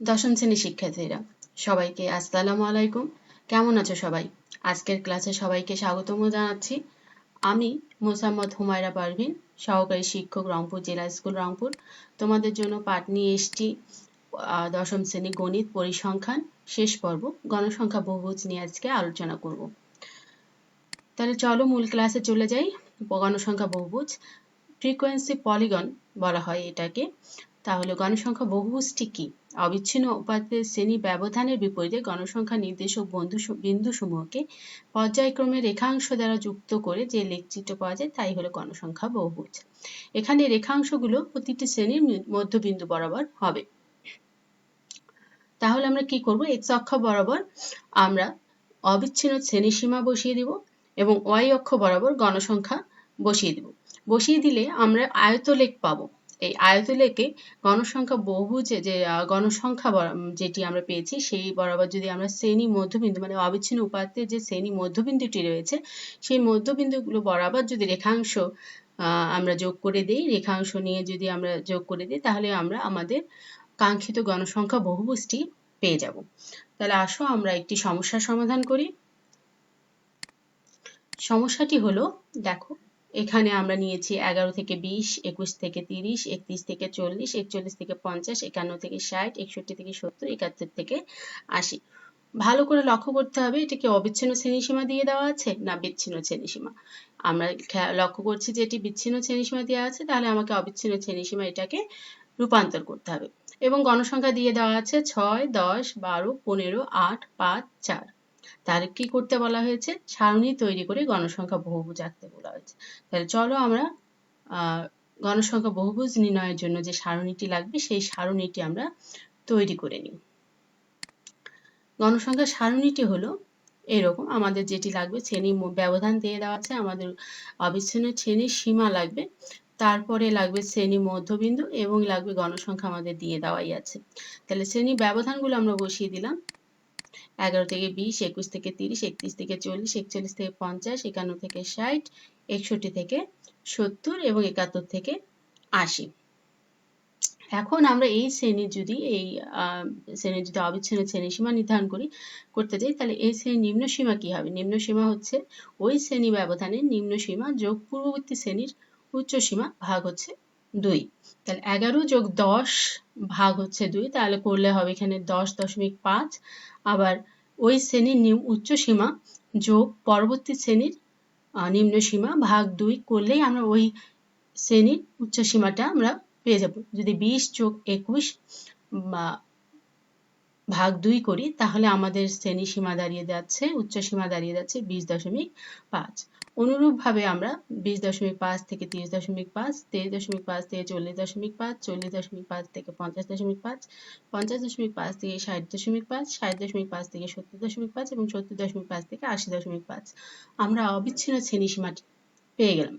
দশম শ্রেণির শিক্ষার্থীরা, সবাইকে আসসালামু আলাইকুম। কেমন আছো সবাই? আজকের ক্লাসে সবাইকে স্বাগতম জানাচ্ছি। আমি মোসাম্মদ হুমায়রা পারভিন, সহকারী শিক্ষক রংপুর, জেলা স্কুল রংপুর। তোমাদের জন্য পাঠ নিয়ে এসছি দশম শ্রেণি গণিত পরিসংখ্যান, শেষ পর্ব, গণসংখ্যা বহুভুজ নিয়ে আজকে আলোচনা করব। তাহলে চলো মূল ক্লাসে চলে যাই, গণসংখ্যা বহুভুজ। ফ্রিকোয়েন্সি পলিগন বলা হয় এটাকে। তাহলে গণসংখ্যা বহুভুজটি কি? অবিচ্ছিন্ন উপাত্তের শ্রেণি ব্যবধানের বিপরীতে গণসংখ্যা নির্দেশক বন্ধু বিন্দুসমূহকে পর্যায়ক্রমে রেখাংশ দ্বারা যুক্ত করে যে লেখচিত্র পাওয়া যায়, তাই হলো গণসংখ্যা বহুভুজ। এখানে রেখাংশগুলো প্রতিটি শ্রেণির মধ্যবিন্দু বরাবর হবে। তাহলে আমরা কি করব? এক্স অক্ষ বরাবর আমরা অবিচ্ছিন্ন শ্রেণি সীমা বসিয়ে দিব এবং ওয়াই অক্ষ বরাবর গণসংখ্যা বসিয়ে দিব। বসিয়ে দিলে আমরা আয়তলেখ পাবো। এই আয়তলেখে গণসংখ্যা বহুভুজে যে আহ, গণসংখ্যা যেটি আমরা পেয়েছি সেই বরাবর যদি আমরা শ্রেণি মধ্যবিন্দু মানে অবিচ্ছিন্ন উপাত্তের যে শ্রেণি মধ্যবিন্দুটি রয়েছে সেই মধ্যবিন্দুগুলো বরাবর যদি রেখাংশ আমরা যোগ করে দিই রেখাংশ নিয়ে যদি আমরা যোগ করে দিই তাহলে আমরা আমাদের কাঙ্ক্ষিত গণসংখ্যা বহুভুজটি পেয়ে যাব। তাহলে আসো আমরা একটি সমস্যার সমাধান করি। সমস্যাটি হলো দেখো এখানে আমরা নিয়েছি এগারো থেকে বিশ, একুশ থেকে তিরিশ, একত্রিশ থেকে চল্লিশ, একচল্লিশ থেকে পঞ্চাশ, একান্ন থেকে ষাট, একষট্টি থেকে সত্তর, একাত্তর থেকে আশি। ভালো করে লক্ষ্য করতে হবে, এটা কি অবিচ্ছিন্ন শ্রেণীসীমা দিয়ে দেওয়া আছে না বিচ্ছিন্ন শ্রেণীসীমা? আমরা লক্ষ্য করছি যে এটি বিচ্ছিন্ন শ্রেণীসীমা দেওয়া আছে, তাহলে আমাকে অবিচ্ছিন্ন শ্রেণীসীমা এটাকে রূপান্তর করতে হবে। এবং গণসংখ্যা দিয়ে দেওয়া আছে ছয়, দশ, বারো, পনেরো, আট, পাঁচ, চার। তাহলে কি করতে বলা হয়েছে? সারণী তৈরি করে গণসংখ্যা বহুভুজ আঁকতে বলা হয়েছে। তাহলে চলো আমরা গণসংখ্যা বহুভুজ নির্ণয়ের জন্য যে সারণীটি লাগবে, সেই সারণীটি আমরা তৈরি করে নিই। গণসংখ্যা সারণীটি হলো এরকম, আমাদের যেটি লাগবে শ্রেণি ব্যবধান দিয়ে দেওয়া আছে, আমাদের অবিচ্ছিন্ন শ্রেণির সীমা লাগবে, তারপরে লাগবে শ্রেণি মধ্যবিন্দু এবং লাগবে গণসংখ্যা আমাদের দিয়ে দেওয়াই আছে। তাহলে শ্রেণি ব্যবধানগুলো আমরা বসিয়ে দিলাম। এগারো থেকে বিশ, একুশ থেকে তিরিশ, একত্রিশ থেকে চল্লিশ, একচল্লিশ থেকে পঞ্চাশ, একান্ন থেকে ষাট, একষট্টি থেকে সত্তর এবং একাত্তর থেকে আশি। এখন আমরা এই শ্রেণির যদি, এই শ্রেণির যদি অবিচ্ছিন্ন শ্রেণি সীমা নির্ধারণ করি, করতে চাই তাহলে এই শ্রেণির নিম্ন সীমা কি হবে? নিম্ন সীমা হচ্ছে ওই শ্রেণি ব্যবধানের নিম্ন সীমা যোগ পূর্ববর্তী শ্রেণির উচ্চ সীমা ভাগ হচ্ছে দুই। তাহলে এগারো যোগ দশ ভাগ হচ্ছে দুই, তাহলে করলে হবে এখানে দশ দশমিক পাঁচ। আবার ওই শ্রেণির নিম উচ্চ সীমা যোগ পরবর্তী শ্রেণির নিম্ন সীমা ভাগ দুই করলেই আমরা ওই শ্রেণির উচ্চ সীমাটা আমরা পেয়ে যাব। যদি বিশ যোগ একুশ বা ভাগ দুই করি, তাহলে আমাদের শ্রেণি সীমা দাঁড়িয়ে যাচ্ছে, উচ্চ সীমা দাঁড়িয়ে যাচ্ছে বিশ দশমিক পাঁচ। অনুরূপভাবে আমরা বিশ দশমিক পাঁচ থেকে তিরিশ দশমিক পাঁচ তিরিশ দশমিক পাঁচ থেকে চল্লিশ দশমিক পাঁচ, চল্লিশ দশমিক পাঁচ থেকে পঞ্চাশ দশমিক পাঁচ, পঞ্চাশ দশমিক পাঁচ থেকে ষাট দশমিক পাঁচ, ষাট দশমিক পাঁচ থেকে সত্তর দশমিক পাঁচ এবং সত্তর দশমিক পাঁচ থেকে আশি দশমিক পাঁচ। আমরা অবিচ্ছিন্ন শ্রেণি সীমাটি পেয়ে গেলাম।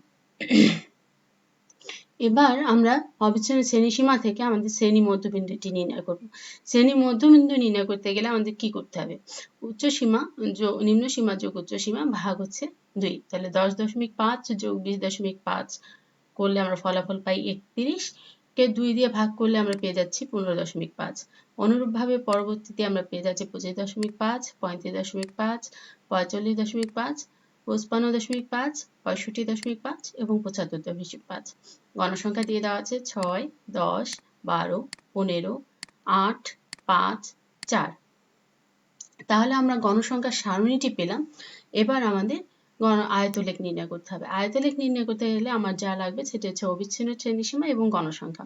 এবার আমরা অবিচ্ছিন্ন শ্রেণি সীমা থেকে আমাদের শ্রেণি মধ্যবিন্দুটি নির্ণয় করব। শ্রেণি মধ্যবিন্দু নির্ণয় করতে গেলে আমাদের কি করতে হবে? উচ্চ সীমা যোগ নিম্ন সীমা যোগ উচ্চ সীমা ভাগ হচ্ছে দুই। তাহলে দশ দশমিক পাঁচ যোগ বিশ দশমিক পাঁচ করলে আমরা ফলাফল পাই একত্রিশ। কে দুই দিয়ে ভাগ করলে আমরা পেয়ে যাচ্ছি পনেরো দশমিক পাঁচ। অনুরূপভাবে পরবর্তীতে আমরা পেয়ে যাচ্ছি পঁচিশ দশমিক পাঁচ, পঁয়ত্রিশ দশমিক পাঁচ, পঁয়তাল্লিশ দশমিক পাঁচ পঁচপান্ন দশমিক পাঁচ, পঁয়ষট্টি দশমিক পাঁচ এবং পঁচাত্তর দশমিক পাঁচ। গণসংখ্যা দিয়ে দেওয়া আছে ছয়, দশ, বারো, পনেরো, আট, পাঁচ, চার। তাহলে আমরা গণসংখ্যার সারণীটি পেলাম। এবার আমাদের গণ আয়তলেখ নির্ণয় করতে হবে। আয়তলেখ নির্ণয় করতে গেলে আমার যা লাগবে সেটা হচ্ছে অবিচ্ছিন্ন শ্রেণীসীমা এবং গণসংখ্যা।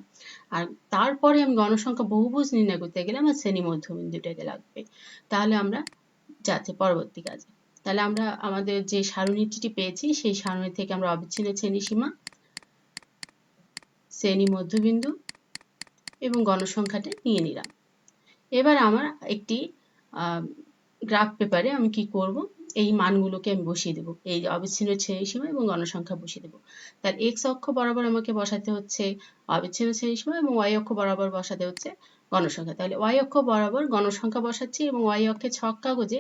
আর তারপরে আমি গণসংখ্যা বহুভুজ নির্ণয় করতে গেলে আমার শ্রেণি মধ্যবিন্দুটাকে লাগবে। তাহলে আমরা যাচ্ছি পরবর্তী কাজে। তাহলে আমরা আমাদের যে সারণীটি পেয়েছি, সেই সারণী থেকে আমরা অবিচ্ছিন্ন শ্রেণীসীমা, শ্রেণি মধ্যবিন্দু এবং গণসংখ্যাটা নিয়ে নিলাম। এবার আমার একটি গ্রাফ পেপারে আমি কি করব? এই মানগুলোকে আমি বসিয়ে দেবো। এই অবিচ্ছিন্ন শ্রেণি সীমা এবং গণসংখ্যা বসিয়ে দেবো। তার এক্স অক্ষ বরাবর আমাকে বসাতে হচ্ছে অবিচ্ছিন্ন শ্রেণীসীমা এবং ওয়াই অক্ষ বরাবর বসাতে হচ্ছে গণসংখ্যা। তাহলে ওয়াই অক্ষ বরাবর গণসংখ্যা বসাচ্ছি এবং ওয়াই অক্ষে ছক কাগজে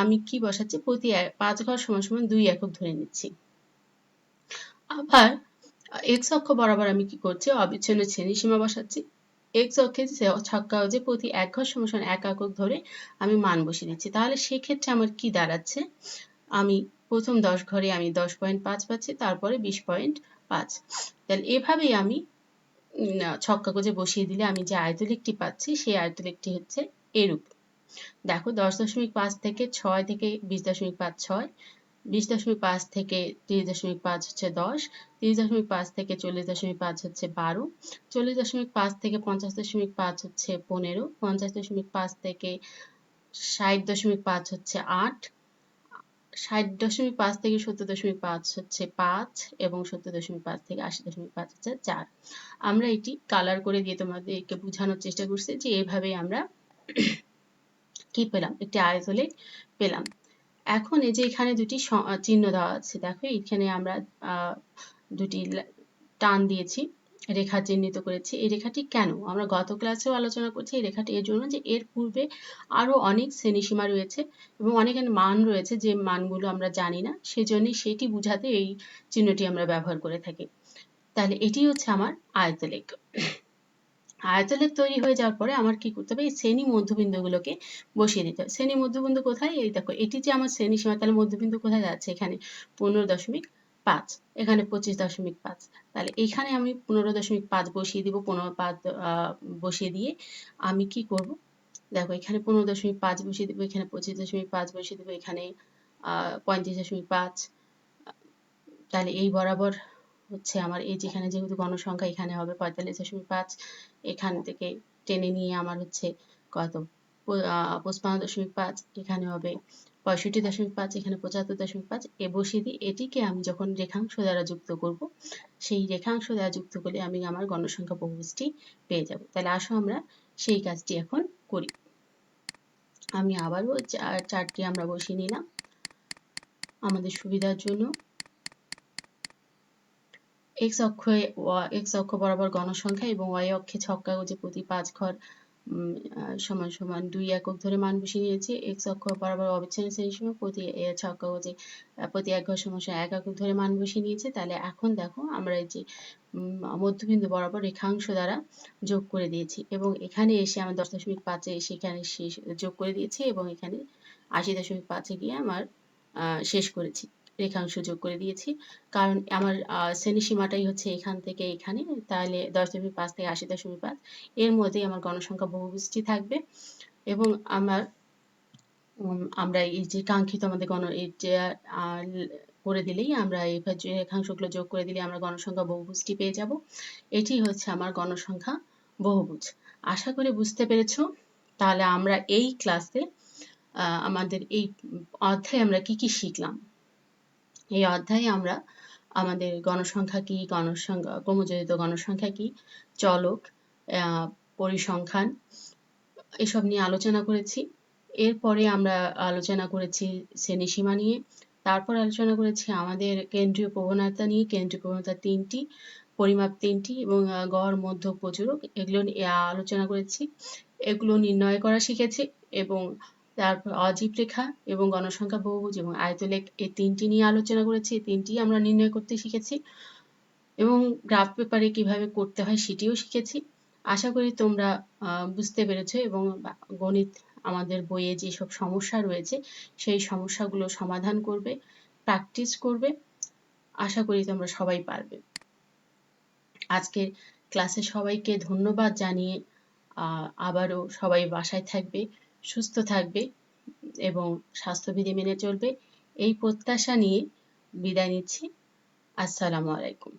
আমি কি বসাচ্ছি? প্রতি পাঁচ ঘর সমান সমান দুই একক ধরে নিচ্ছি। আবার এক্স অক্ষ বরাবর আমি কি করছি? অবিচ্ছিন্ন শ্রেণি সীমা বসাচ্ছি। এক্স অক্ষে ছক্কা যে প্রতি এক ঘর সমান সমান এক একক ধরে আমি মান বসিয়ে দিচ্ছি। তাহলে সেক্ষেত্রে আমার কি দাঁড়াচ্ছে? আমি প্রথম দশ ঘরে আমি দশ পয়েন্ট পাঁচ পাচ্ছি, তারপরে বিশ পয়েন্ট পাঁচ। তাহলে এভাবেই আমি ছক্কা গজে বসিয়ে দিলে আমি যে আয়তলিকটি পাচ্ছি সেই আয়তলেখটি হচ্ছে এরূপ দেখো দশ দশমিক পাঁচ থেকে ছয় থেকে বিশ দশমিক পাঁচ ছয় বিশ দশমিক পাঁচ থেকে তিরিশ দশমিক পাঁচ হচ্ছে দশ তিরিশ দশমিক পাঁচ থেকে চল্লিশ দশমিক পাঁচ হচ্ছে বারো চল্লিশ দশমিক পাঁচ থেকে পঞ্চাশ দশমিক পাঁচ হচ্ছে পনেরো পঞ্চাশ দশমিক পাঁচ থেকে ষাট দশমিক পাঁচ হচ্ছে আট ষাট দশমিক পাঁচ থেকে সত্তর দশমিক পাঁচ হচ্ছে পাঁচ এবং সত্তর দশমিক পাঁচ থেকে আশি দশমিক পাঁচ হচ্ছে চার। আমরা এটি কালার করে দিয়ে তোমাদেরকে বোঝানোর চেষ্টা করছি যে এভাবেই আমরা কি পেলাম? একটি আয়তলেখ পেলাম। এখন এই যে এখানে দুটি চিহ্ন দেওয়া আছে, দেখো এখানে আমরা দুটি টান দিয়েছি। রেখা চিহ্নিত করেছি। এই রেখাটি কেন? আমরা গত ক্লাসেও আলোচনা করছি এই রেখাটি এর জন্য যে এর পূর্বে আরও অনেক শ্রেণীসীমা রয়েছে এবং অনেক মান রয়েছে যে মানগুলো আমরা জানি না, সেজন্যই সেটি বোঝাতে এই চিহ্নটি আমরা ব্যবহার করে থাকি। তাহলে এটি হচ্ছে আমার আয়তলেখ। আয়তলেখ তৈরি হয়ে যাওয়ার পরে আমার কি করতে হবে? এই শ্রেণি মধ্যবিন্দুগুলোকে বসিয়ে দিতে হবে। শ্রেণি মধ্যবিন্দু কোথায়? এই দেখো, এটি যে আমার শ্রেণি সীমা তাহলে মধ্যবিন্দু কোথায় যাচ্ছে এখানে পনেরো দশমিক পাঁচ, এখানে পঁচিশ দশমিক পাঁচ। তাহলে এখানে আমি পনেরো দশমিক পাঁচ বসিয়ে দিব, পনেরো পাঁচ বসিয়ে দিয়ে আমি কি করব? দেখো এখানে পনেরো দশমিক পাঁচ বসিয়ে দেবো, এখানে পঁচিশ দশমিক পাঁচ বসিয়ে দেবো, এখানে পঁয়ত্রিশ দশমিক পাঁচ। তাহলে এই বরাবর হচ্ছে আমার এই যেখানে যেহেতু গণসংখ্যা এখানে হবে পঁয়তাল্লিশ দশমিক পাঁচ, এখান থেকে টেনে নিয়ে আমার হচ্ছে কত? পঁচপান্ন দশমিক পাঁচ, এখানে হবে পঁয়ষট্টি দশমিক পাঁচ, এখানে পঁচাত্তর দশমিক পাঁচ, এ বসিয়ে দিই। এটিকে আমি যখন রেখাংশ দ্বারা যুক্ত করব, সেই রেখাংশ দ্বারা যুক্ত করলে আমি আমার গণসংখ্যা বহুভুজটি পেয়ে যাব। তাহলে আসো আমরা সেই কাজটি এখন করি। আমি আবারও চারটি আমরা বসিয়ে নিলাম। আমাদের সুবিধার জন্য এক্স অক্ষে এক্স অক্ষ বরাবর গণসংখ্যা এবং ওয়াই অক্ষে ছক্কা যে প্রতি পাঁচ ঘর সমান সমান দুই একক ধরে মান বসিয়ে নিয়েছি এক্স অক্ষ বরাবর অবিচ্ছিন্ন শ্রেণির সময় প্রতি এ, ছক্কা যে প্রতি এক ঘর সমান এক একক ধরে মান বসিয়ে নিয়েছে তাহলে এখন দেখো আমরা এই যে মধ্যবিন্দু বরাবর রেখাংশ দ্বারা যোগ করে দিয়েছি এবং এখানে এসে আমার দশ দশমিক পাঁচে এসে এখানে শেষ যোগ করে দিয়েছি এবং এখানে আশি দশমিক পাঁচে গিয়ে আমার শেষ করেছি। রেখাংশ যোগ করে দিয়েছি। কারণ আমার শ্রেণি সীমাটাই হচ্ছে এখান থেকে এখানে। তাহলে দশ দশমিক পাঁচ থেকে আশি দশমিক পাঁচ এর মধ্যেই আমার গণসংখ্যা বহুভুজটি থাকবে। এবং আমার আমরা এই যে কাঙ্ক্ষিত আমাদের গণ, এই যে করে দিলেই আমরা এই রেখাংশগুলো যোগ করে দিলে আমরা গণসংখ্যা বহুভুজটি পেয়ে যাব। এটি হচ্ছে আমার গণসংখ্যা বহুভুজ। আশা করি বুঝতে পেরেছ? তাহলে আমরা এই ক্লাসে আমাদের এই অধ্যায়ে আমরা কি কি শিখলাম? এই অধ্যায়ে আমরা আমাদের গণসংখ্যা কি, গণসংখ্যা ক্রমযোজিত গণসংখ্যা কি, চলক পরিসংখ্যান এসব নিয়ে আলোচনা করেছি। এরপরে আমরা আলোচনা করেছি শ্রেণীসীমা নিয়ে, তারপর আলোচনা করেছি আমাদের কেন্দ্রীয় প্রবণতা নিয়ে। কেন্দ্রীয় প্রবণতা তিনটি, পরিমাপ তিনটি এবং গড়, মধ্য প্রচুরক এগুলো আলোচনা করেছি। এগুলো নির্ণয় করা শিখেছি এবং তারপর অজীব রেখা এবং গণসংখ্যা বহুভুজ এবং আয়তলেখ এই তিনটি নিয়ে আলোচনা করেছি এই তিনটি আমরা নির্ণয় করতে শিখেছি এবং গ্রাফ পেপারে কীভাবে করতে হয় সেটিও শিখেছি। আশা করি তোমরা বুঝতে পেরেছ এবং গণিত আমাদের বইয়ে যেসব সমস্যা রয়েছে সেই সমস্যাগুলো সমাধান করবে প্র্যাকটিস করবে। আশা করি তোমরা সবাই পারবে। আজকের ক্লাসে সবাইকে ধন্যবাদ জানিয়ে আবারও সবাই বাসায় থাকবে। সুস্থ থাকবে এবং স্বাস্থ্যবিধি মেনে চলবে। এই প্রত্যাশা নিয়ে বিদায় নিচ্ছি। আসসালামু আলাইকুম।